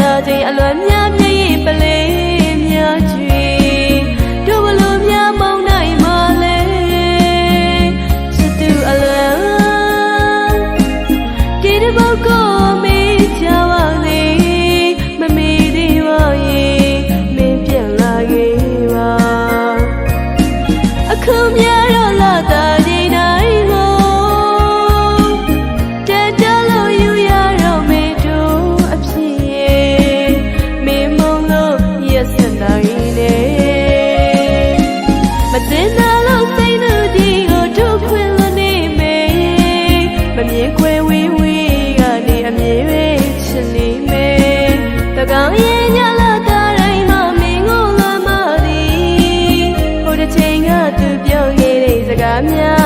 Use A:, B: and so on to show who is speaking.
A: တာချင်းအလွန်များမြည်ပလေးများချွေတို့ဘလို့များမောင်းနိုင်မလဲစတူအလွန်ဒီတပုတ်ကို များ